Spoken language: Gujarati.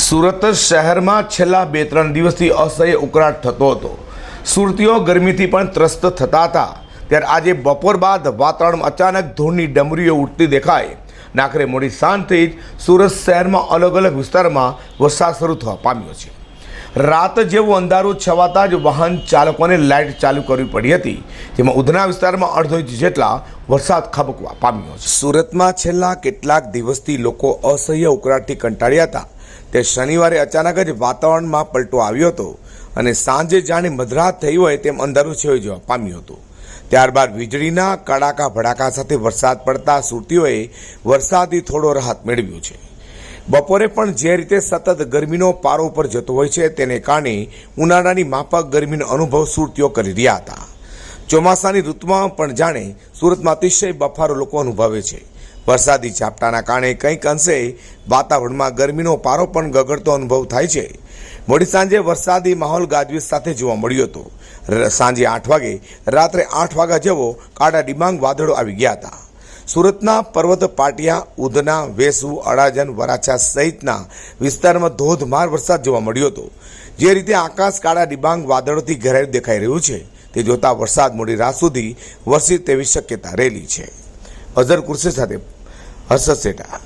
સુરત શહેરમાં છેલ્લા બે ત્રણ દિવસથી અસહ્ય ઉકળાટ થતો હતો. સુરતીઓ ગરમીથી પણ ત્રસ્ત થતા હતા. ત્યારે આજે બપોર બાદ વાતાવરણમાં અચાનક ધૂળની ડમરીઓ ઉઠતી દેખાય નાખરે મોડી સાંજથી જ સુરત શહેરમાં અલગ અલગ વિસ્તારમાં વરસાદ શરૂ થવા પામ્યો છે. રાત જેવું અંધારું છવાતા જ વાહન ચાલકોને લાઇટ ચાલુ કરવી પડી હતી. જેમાં ઉધના વિસ્તારમાં અડધો ઇંચ જેટલા વરસાદ ખાબકવા પામ્યો છે. સુરતમાં છેલ્લા કેટલાક દિવસથી લોકો અસહ્ય ઉકળાટથી કંટાળ્યા હતા. તે શનિવારે અચાનક જ વાતાવરણમાં પલટો આવ્યો હતો અને સાંજે જાણે મધરાત થઈ હોય તેમ અંધારું છે જવા પામ્યું હતું. ત્યારબાદ વીજળીના કડાકા ભડાકા સાથે વરસાદ પડતા સુરતીઓએ વરસાદથી થોડો રાહત મેળવ્યો છે. બપોરે પણ જે રીતે સતત ગરમીનો પારો ઉપર જતો હોય છે, તેને કારણે ઉનાળાની માફક ગરમીનો અનુભવ સુરતીઓ કરી રહ્યા હતા. ચોમાસાની ઋતુમાં પણ જાણે સુરતમાં અતિશય બફારો લોકો અનુભવે છે. વરસાદી ઝાપટાના કારણે કંઈક અંશે વાતાવરણમાં ગરમીનો પારો પણ ગગડતો અનુભવ થાય છે. મોડી સાંજે વરસાદી માહોલ ગાજવીજ સાથે જોવા મળ્યો હતો. સાંજે આઠ વાગે, રાત્રે આઠ વાગ્યા જેવો કાળા ડિબાંગ વાદળો આવી ગયા હતા. સુરતના પર્વત પાટિયા, ઉધના, વેસુ, અડાજન, વરાછા સહિતના વિસ્તારમાં ધોધમાર વરસાદ જોવા મળ્યો હતો. જે રીતે આકાશ કાળા ડિબાંગ વાદળોથી ઘેરાયું દેખાઈ રહ્યું છે. તે જોતા વરસાદ મોડી રાત સુધી વરસી તેવી શક્યતા રહેલી છે. અઝર કુર્સી સાથે હર્ષદ સેટા.